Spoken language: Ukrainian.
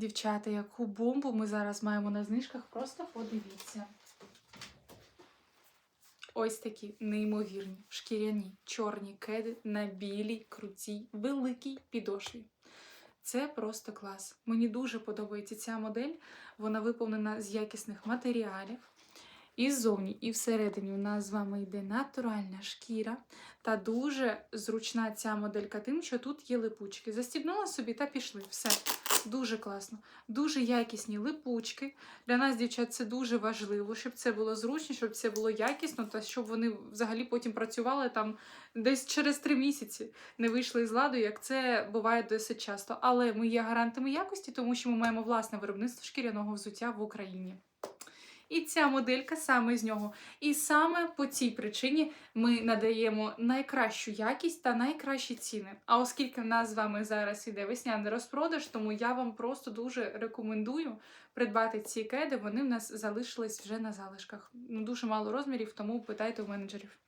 Дівчата, яку бомбу ми зараз маємо на знижках, просто подивіться. Ось такі неймовірні, шкіряні, чорні кеди на білій, крутій, великій підошві. Це просто клас. Мені дуже подобається ця модель. Вона виповнена з якісних матеріалів. І ззовні, і всередині у нас з вами йде натуральна шкіра. Та дуже зручна ця моделька тим, що тут є липучки. Застібнула собі та пішли. Все. Дуже класно. Дуже якісні липучки. Для нас, дівчат, це дуже важливо, щоб це було зручно, щоб це було якісно, та щоб вони взагалі потім працювали там десь через три місяці, не вийшли з ладу, як це буває досить часто. Але ми є гарантами якості, тому що ми маємо власне виробництво шкіряного взуття в Україні. І ця моделька саме з нього. І саме по цій причині ми надаємо найкращу якість та найкращі ціни. А оскільки в нас з вами зараз іде весняний розпродаж, тому я вам просто дуже рекомендую придбати ці кеди. Вони в нас залишились вже на залишках. Ну дуже мало розмірів, тому питайте у менеджерів.